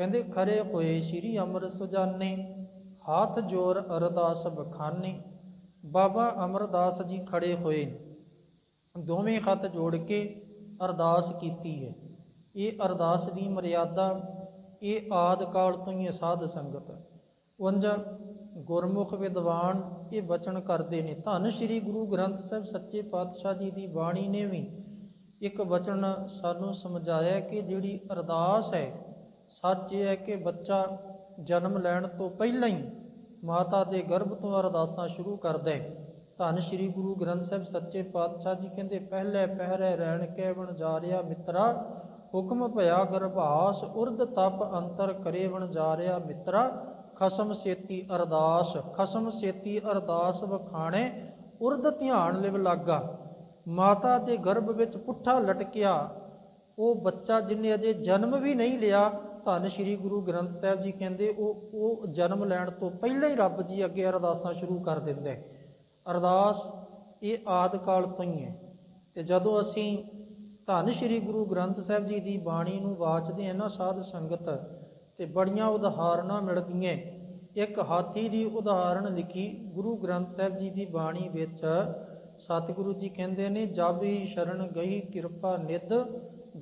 ਕਹਿੰਦੇ, ਖਰੇ ਹੋਏ ਸ੍ਰੀ ਅਮਰ ਸੁਜਾਨੇ, ਹੱਥ ਜੋਰ ਅਰਦਾਸ ਬਖਾਨੇ, ਬਾਬਾ ਅਮਰਦਾਸ ਜੀ ਖੜੇ ਹੋਏ ਦੋਵੇਂ ਹੱਥ ਜੋੜ ਕੇ ਅਰਦਾਸ ਕੀਤੀ ਹੈ। ਇਹ ਅਰਦਾਸ ਦੀ ਮਰਿਆਦਾ, ਇਹ ਆਦ ਕਾਲ ਤੋਂ ਹੀ ਹੈ ਸਾਧ ਸੰਗਤ। ਉਂਝ, ਗੁਰਮੁਖ ਵਿਦਵਾਨ ਇਹ ਬਚਨ ਕਰਦੇ ਨੇ। ਧੰਨ ਸ਼੍ਰੀ ਗੁਰੂ ਗ੍ਰੰਥ ਸਾਹਿਬ ਸੱਚੇ ਪਾਤਸ਼ਾਹ ਜੀ ਦੀ ਬਾਣੀ ਨੇ ਵੀ ਇੱਕ ਬਚਨ ਸਾਨੂੰ ਸਮਝਾਇਆ ਕਿ ਜਿਹੜੀ ਅਰਦਾਸ ਹੈ ਸੱਚ ਇਹ ਹੈ ਕਿ ਬੱਚਾ ਜਨਮ ਲੈਣ ਤੋਂ ਪਹਿਲਾਂ ਹੀ ਮਾਤਾ ਦੇ ਗਰਭ ਤੋਂ ਅਰਦਾਸਾਂ ਸ਼ੁਰੂ ਕਰਦਾ ਹੈ ਧੰਨ ਸ਼੍ਰੀ ਗੁਰੂ ਗ੍ਰੰਥ ਸਾਹਿਬ ਸੱਚੇ ਪਾਤਸ਼ਾਹ ਜੀ ਕਹਿੰਦੇ, ਪਹਿਲੇ ਪਹਿਰੇ ਰਹਿਣ ਕੇ ਬਣ ਜਾ ਰਿਆ ਮਿੱਤਰਾ, ਹੁਕਮ ਭਇਆ ਗਰਭਾਸ ਉਰਦ ਤਪ ਅੰਤਰ ਕਰੇ ਬਣ ਜਾ ਰਿਆ ਮਿੱਤਰਾ, ਖਸਮ ਸੇਤੀ ਅਰਦਾਸ, ਖਸਮ ਸੇਤੀ ਅਰਦਾਸ ਵਖਾਣੇ ਉਰਦ ਧਿਆਨ ਲਿਵ ਲਾਗਾ। ਮਾਤਾ ਦੇ ਗਰਭ ਵਿੱਚ ਪੁੱਠਾ ਲਟਕਿਆ ਉਹ ਬੱਚਾ ਜਿਨੇ ਅਜੇ ਜਨਮ ਵੀ ਨਹੀਂ ਲਿਆ, ਧੰਨ ਸ਼੍ਰੀ ਗੁਰੂ ਗ੍ਰੰਥ ਸਾਹਿਬ ਜੀ ਕਹਿੰਦੇ, ਉਹ ਉਹ ਜਨਮ ਲੈਣ ਤੋਂ ਪਹਿਲਾਂ ਹੀ ਰੱਬ ਜੀ ਅੱਗੇ ਅਰਦਾਸਾਂ ਸ਼ੁਰੂ ਕਰ ਦਿੰਦੇ। ਅਰਦਾਸ ਇਹ ਆਦ ਕਾਲ ਤੋਂ ਹੀ ਹੈ। ਤੇ ਜਦੋਂ ਅਸੀਂ ਧੰਨ ਸ਼੍ਰੀ ਗੁਰੂ ਗ੍ਰੰਥ ਸਾਹਿਬ ਜੀ ਦੀ ਬਾਣੀ ਨੂੰ ਵਾਚਦੇ ਹਾਂ ਨਾ ਸਾਧ ਸੰਗਤ, ਤੇ ਬੜੀਆਂ ਉਦਾਹਰਨਾਂ ਮਿਲਦੀਆਂ ਇੱਕ ਹਾਥੀ ਦੀ ਉਦਾਹਰਣ ਲਿਖੀ, ਗੁਰੂ ਗ੍ਰੰਥ ਸਾਹਿਬ ਜੀ ਦੀ ਬਾਣੀ ਵਿੱਚ ਸਤਿਗੁਰੂ ਜੀ ਕਹਿੰਦੇ ਨੇ, ਜਬ ਹੀ ਸ਼ਰਨ ਗਈ ਕਿਰਪਾ ਨਿਧ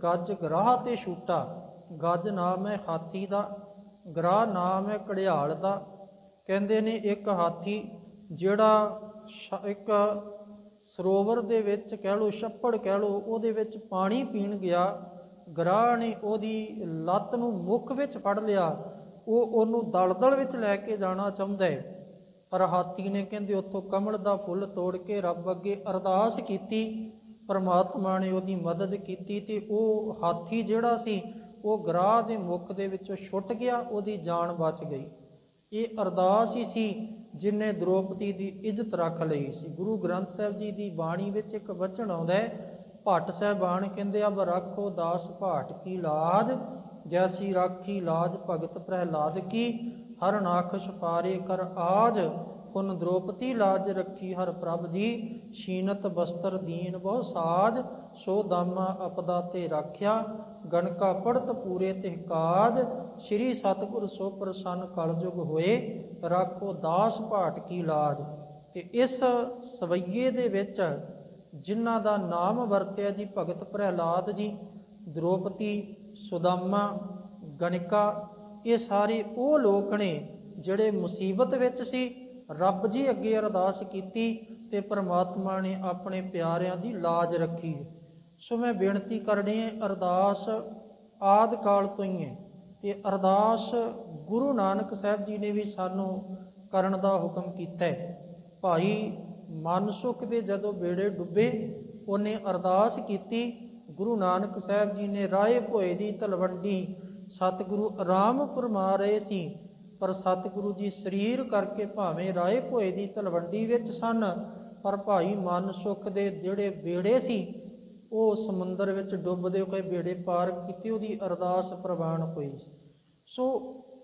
ਗੱਜ ਗਰਾਹ ਤੇ ਛੂਟਾ, ਗੱਜ ਨਾਮ ਹੈ ਹਾਥੀ ਦਾ, ਗਰਾਹ ਨਾਮ ਹੈ ਘੜਿਆਲ ਦਾ। ਕਹਿੰਦੇ ਨੇ ਇੱਕ ਹਾਥੀ ਜਿਹੜਾ ਇੱਕ ਸਰੋਵਰ ਦੇ ਵਿੱਚ ਕਹਿ ਲੋ ਛੱਪੜ ਕਹਿ ਲੋ ਉਹਦੇ ਵਿੱਚ ਪਾਣੀ ਪੀਣ ਗਿਆ। ਗਰਾਹ ਨੇ ਉਹਦੀ ਲੱਤ ਨੂੰ ਮੁੱਖ ਵਿੱਚ ਫੜ ਲਿਆ। ਉਹ ਉਹਨੂੰ ਦਲਦਲ ਵਿੱਚ ਲੈ ਕੇ ਜਾਣਾ ਚਾਹੁੰਦਾ ਹੈ। ਪਰ ਹਾਥੀ ਨੇ ਕਹਿੰਦੇ, ਉੱਥੋਂ ਕਮਲ ਦਾ ਫੁੱਲ ਤੋੜ ਕੇ ਰੱਬ ਅੱਗੇ ਅਰਦਾਸ ਕੀਤੀ। ਪਰਮਾਤਮਾ ਨੇ ਉਹਦੀ ਮਦਦ ਕੀਤੀ ਤੇ ਉਹ ਹਾਥੀ ਜਿਹੜਾ ਸੀ, ਉਹ ਗਰਾਹ ਦੇ ਮੁੱਖ ਦੇ ਵਿੱਚੋਂ ਛੁੱਟ ਗਿਆ, ਉਹਦੀ ਜਾਨ ਬਚ ਗਈ। ਇਹ ਅਰਦਾਸ ਹੀ ਸੀ ਜਿਨੇ ਦ੍ਰੋਪਦੀ ਦੀ ਇੱਜ਼ਤ ਰੱਖ ਲਈ ਸੀ। ਗੁਰੂ ਗ੍ਰੰਥ ਸਾਹਿਬ ਜੀ ਦੀ ਬਾਣੀ ਵਿੱਚ ਇੱਕ ਵਚਨ ਆਉਂਦਾ ਹੈ, ਭੱਟ ਸਾਹਿਬਾਨ ਕਹਿੰਦੇ ਆ, ਰੱਖੋ ਦਾਸ ਭਾਟ ਕੀ ਲਾਜ, ਜੈਸੀ ਰਾਖੀ ਲਾਜ ਭਗਤ ਪ੍ਰਹਿਲਾਦ ਕੀ ਹਰ ਨਾਖਸ਼ ਪਾਰੇ ਕਰ ਆਜ ਪੁਨ ਦ੍ਰੋਪਤੀ ਲਾਜ ਰੱਖੀ ਹਰ ਪ੍ਰਭ ਜੀ ਸ਼ੀਨਤ ਬਸਤਰ ਦੀਨ ਬਹੁ ਸਾਜ, ਸੋ ਦਾਮਾ ਅਪਦਾ ਤੇ ਰਾਖਿਆ, ਗਣਕਾ ਪੜਤ ਪੂਰੇ ਤੇ ਸ੍ਰੀ ਸਤਗੁਰ ਸੋ ਪ੍ਰਸੰਨ ਕਲਯੁਗ ਹੋਏ, ਰਾਖੋ ਦਾਸ ਭਾਟ ਕੀ ਲਾਜ। ਤੇ ਇਸ ਸਵਈਏ ਦੇ ਵਿੱਚ ਜਿਨ੍ਹਾਂ ਦਾ ਨਾਮ ਵਰਤਿਆ ਜੀ ਭਗਤ ਪ੍ਰਹਿਲਾਦ ਜੀ ਦ੍ਰੋਪਤੀ ਸੁਦਾਮਾ, ਗਣਿਕਾ, ਇਹ ਸਾਰੇ ਉਹ ਲੋਕ ਨੇ ਜਿਹੜੇ ਮੁਸੀਬਤ ਵਿੱਚ ਸੀ ਰੱਬ ਜੀ ਅੱਗੇ ਅਰਦਾਸ ਕੀਤੀ ਤੇ ਪ੍ਰਮਾਤਮਾ ਨੇ ਆਪਣੇ ਪਿਆਰਿਆਂ ਦੀ ਲਾਜ ਰੱਖੀ। ਸੋ ਮੈਂ ਬੇਨਤੀ ਕਰਨੀ ਹੈ, ਅਰਦਾਸ ਆਦ ਕਾਲ ਤੋਂ ਹੀ ਹੈ ਤੇ ਅਰਦਾਸ ਗੁਰੂ ਨਾਨਕ ਸਾਹਿਬ ਜੀ ਨੇ ਵੀ ਸਾਨੂੰ ਕਰਨ ਦਾ ਹੁਕਮ ਕੀਤਾ ਹੈ। ਭਾਈ ਮਨਸੁਖ ਦੇ ਜਦੋਂ ਬੇੜੇ ਡੁੱਬੇ, ਉਹਨੇ ਅਰਦਾਸ ਕੀਤੀ, ਗੁਰੂ ਨਾਨਕ ਸਾਹਿਬ ਜੀ ਨੇ ਰਾਏ ਭੋਏ ਦੀ ਤਲਵੰਡੀ, ਸਤਿਗੁਰੂ ਆਰਾਮ ਫਰਮਾ ਰਹੇ ਸੀ। ਪਰ ਸਤਿਗੁਰੂ ਜੀ ਸਰੀਰ ਕਰਕੇ ਭਾਵੇਂ ਰਾਏ ਭੋਏ ਦੀ ਤਲਵੰਡੀ ਵਿੱਚ ਸਨ, ਪਰ ਭਾਈ ਮਨ ਸੁਖ ਦੇ ਜਿਹੜੇ ਬੇੜੇ ਸੀ, ਉਹ ਸਮੁੰਦਰ ਵਿੱਚ ਡੁੱਬਦੇ ਹੋਏ ਬੇੜੇ ਪਾਰ ਕੀਤੇ, ਉਹਦੀ ਅਰਦਾਸ ਪ੍ਰਵਾਨ ਹੋਈ। ਸੋ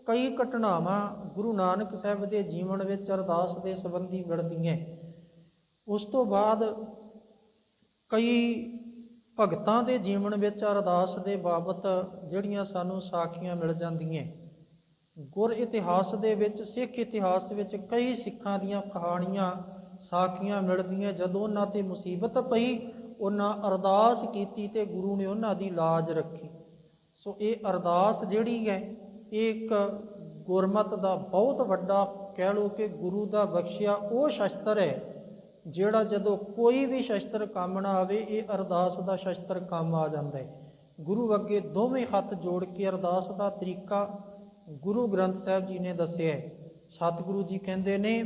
ਕਈ ਘਟਨਾਵਾਂ ਗੁਰੂ ਨਾਨਕ ਸਾਹਿਬ ਦੇ ਜੀਵਨ ਵਿੱਚ ਅਰਦਾਸ ਦੇ ਸੰਬੰਧੀ ਮਿਲਦੀਆਂ। ਉਸ ਤੋਂ ਬਾਅਦ ਕਈ ਭਗਤਾਂ ਦੇ ਜੀਵਨ ਵਿੱਚ ਅਰਦਾਸ ਦੇ ਬਾਬਤ ਜਿਹੜੀਆਂ ਸਾਨੂੰ ਸਾਖੀਆਂ ਮਿਲ ਜਾਂਦੀਆਂ। ਗੁਰ ਇਤਿਹਾਸ ਦੇ ਵਿੱਚ, ਸਿੱਖ ਇਤਿਹਾਸ ਵਿੱਚ ਕਈ ਸਿੱਖਾਂ ਦੀਆਂ ਕਹਾਣੀਆਂ ਸਾਖੀਆਂ ਮਿਲਦੀਆਂ। ਜਦੋਂ ਉਹਨਾਂ ਤੇ ਮੁਸੀਬਤ ਪਈ, ਉਹਨਾਂ ਅਰਦਾਸ ਕੀਤੀ ਤੇ ਗੁਰੂ ਨੇ ਉਹਨਾਂ ਦੀ ਲਾਜ ਰੱਖੀ। ਸੋ ਇਹ ਅਰਦਾਸ ਜਿਹੜੀ ਹੈ, ਇਹ ਇੱਕ ਗੁਰਮਤ ਦਾ ਬਹੁਤ ਵੱਡਾ ਕਹਿ ਲੋ ਕਿ ਗੁਰੂ ਦਾ ਬਖਸ਼ਿਆ ਉਹ ਸ਼ਸਤਰ ਹੈ, ਜਿਹੜਾ ਜਦੋਂ ਕੋਈ ਵੀ ਸ਼ਸਤਰ ਕੰਮ ਨਾ ਆਵੇ, ਇਹ ਅਰਦਾਸ ਦਾ ਸ਼ਸਤਰ ਕੰਮ ਆ ਜਾਂਦਾ ਹੈ। ਗੁਰੂ ਅੱਗੇ ਦੋਵੇਂ ਹੱਥ ਜੋੜ ਕੇ ਅਰਦਾਸ ਦਾ ਤਰੀਕਾ ਗੁਰੂ ਗ੍ਰੰਥ ਸਾਹਿਬ ਜੀ ਨੇ ਦੱਸਿਆ ਸਤਿਗੁਰੂ ਜੀ ਕਹਿੰਦੇ ਨੇ,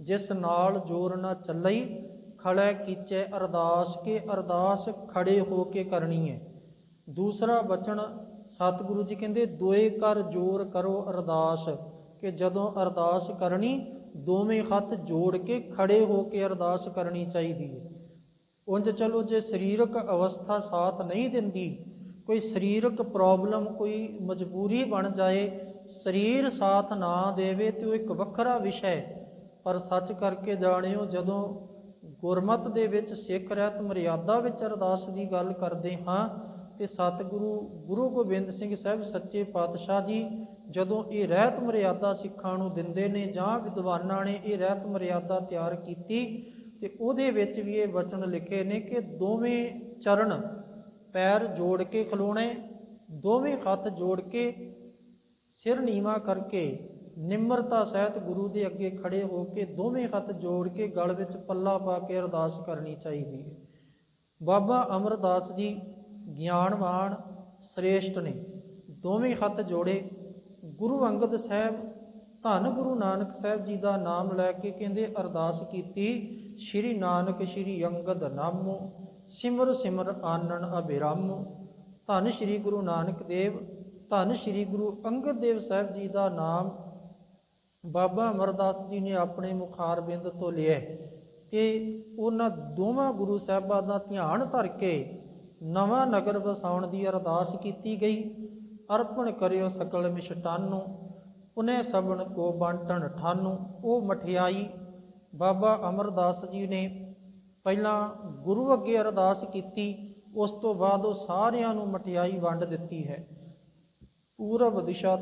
ਜਿਸ ਨਾਲ ਜੋਰ ਨਾ ਚੱਲਈ, ਖੜੇ ਕੀਚੇ ਅਰਦਾਸ ਕੇ ਅਰਦਾਸ ਖੜੇ ਹੋ ਕੇ ਕਰਨੀ ਹੈ। ਦੂਸਰਾ ਬਚਨ ਸਤਿਗੁਰੂ ਜੀ ਕਹਿੰਦੇ, ਦੋਏ ਕਰ ਜੋਰ ਕਰੋ ਅਰਦਾਸ ਕਿ ਜਦੋਂ ਅਰਦਾਸ ਕਰਨੀ, ਦੋਵੇਂ ਹੱਥ ਜੋੜ ਕੇ ਖੜੇ ਹੋ ਕੇ ਅਰਦਾਸ ਕਰਨੀ ਚਾਹੀਦੀ ਹੈ। ਉਂਝ ਚਲੋ ਜੇ ਸਰੀਰਕ ਅਵਸਥਾ ਸਾਥ ਨਹੀਂ ਦਿੰਦੀ, ਕੋਈ ਸਰੀਰਕ ਪ੍ਰੋਬਲਮ, ਕੋਈ ਮਜਬੂਰੀ ਬਣ ਜਾਏ ਸਰੀਰ ਸਾਥ ਨਾ ਦੇਵੇ ਤੇ ਉਹ ਇੱਕ ਵੱਖਰਾ ਵਿਸ਼ਾ ਹੈ। ਪਰ ਸੱਚ ਕਰਕੇ ਜਾਣਿਓ, ਜਦੋਂ ਗੁਰਮਤ ਦੇ ਵਿੱਚ ਸਿੱਖ ਰਹਿਤ ਮਰਿਆਦਾ ਵਿੱਚ ਅਰਦਾਸ ਦੀ ਗੱਲ ਕਰਦੇ ਹਾਂ, ਤੇ ਸਤਿਗੁਰੂ ਗੁਰੂ ਗੋਬਿੰਦ ਸਿੰਘ ਸਾਹਿਬ ਸੱਚੇ ਪਾਤਸ਼ਾਹ ਜੀ ਜਦੋਂ ਇਹ ਰਹਿਤ ਮਰਿਆਦਾ ਸਿੱਖਾਂ ਨੂੰ ਦਿੰਦੇ ਨੇ ਜਾਂ ਵਿਦਵਾਨਾਂ ਨੇ ਇਹ ਰਹਿਤ ਮਰਿਆਦਾ ਤਿਆਰ ਕੀਤੀ, ਤੇ ਉਹਦੇ ਵਿੱਚ ਵੀ ਇਹ ਵਚਨ ਲਿਖੇ ਨੇ ਕਿ ਦੋਵੇਂ ਚਰਨ ਪੈਰ ਜੋੜ ਕੇ ਖਲੋਣੇ, ਦੋਵੇਂ ਹੱਥ ਜੋੜ ਕੇ ਸਿਰ ਨੀਵਾ ਕਰਕੇ ਨਿਮਰਤਾ ਸਹਿਤ ਗੁਰੂ ਦੇ ਅੱਗੇ ਖੜੇ ਹੋ ਕੇ ਦੋਵੇਂ ਹੱਥ ਜੋੜ ਕੇ ਗਲ ਵਿੱਚ ਪੱਲਾ ਪਾ ਕੇ ਅਰਦਾਸ ਕਰਨੀ ਚਾਹੀਦੀ ਹੈ। ਬਾਬਾ ਅਮਰਦਾਸ ਜੀ ਗਿਆਨਵਾਨ, ਸ੍ਰੇਸ਼ਟ ਨੇ ਦੋਵੇਂ ਹੱਥ ਜੋੜੇ। ਗੁਰੂ ਅੰਗਦ ਸਾਹਿਬ, ਧੰਨ ਗੁਰੂ ਨਾਨਕ ਸਾਹਿਬ ਜੀ ਦਾ ਨਾਮ ਲੈ ਕੇ ਕਹਿੰਦੇ ਅਰਦਾਸ ਕੀਤੀ, ਸ਼੍ਰੀ ਨਾਨਕ, ਸ਼੍ਰੀ ਅੰਗਦ ਨਾਮੋ, ਸਿਮਰ ਸਿਮਰ ਆਨਣ ਅਬਿਰਾਮੋ ਧੰਨ ਸ਼੍ਰੀ ਗੁਰੂ ਨਾਨਕ ਦੇਵ ਧੰਨ ਸ਼੍ਰੀ ਗੁਰੂ ਅੰਗਦ ਦੇਵ ਸਾਹਿਬ ਜੀ ਦਾ ਨਾਮ ਬਾਬਾ ਅਮਰਦਾਸ ਜੀ ਨੇ ਆਪਣੇ ਮੁਖਾਰਬਿੰਦ ਤੋਂ ਲਿਆ ਹੈ ਤੇ ਉਹਨਾਂ ਦੋਵਾਂ ਗੁਰੂ ਸਾਹਿਬਾਂ ਦਾ ਧਿਆਨ ਧਰ ਕੇ ਨਵਾਂ ਨਗਰ ਵਸਾਉਣ ਦੀ ਅਰਦਾਸ ਕੀਤੀ ਗਈ, ਅਰਪਣ ਕਰਿਓ ਸਕਲ ਮਿਸ਼ਟਾਨੂ ਪੁਨੇ ਸਭਨ ਕੋ ਬਾਂਟਣ ਠਾਨੂ, ਉਹ ਮਠਿਆਈ ਬਾਬਾ ਅਮਰਦਾਸ ਜੀ ਨੇ ਪਹਿਲਾਂ ਗੁਰੂ ਅੱਗੇ ਅਰਦਾਸ ਕੀਤੀ, ਉਸ ਤੋਂ ਬਾਅਦ ਉਹ ਸਾਰਿਆਂ ਨੂੰ ਮਠਿਆਈ ਵੰਡ ਦਿੱਤੀ ਹੈ। ਪੂਰਬ ਦਿਸ਼ਾ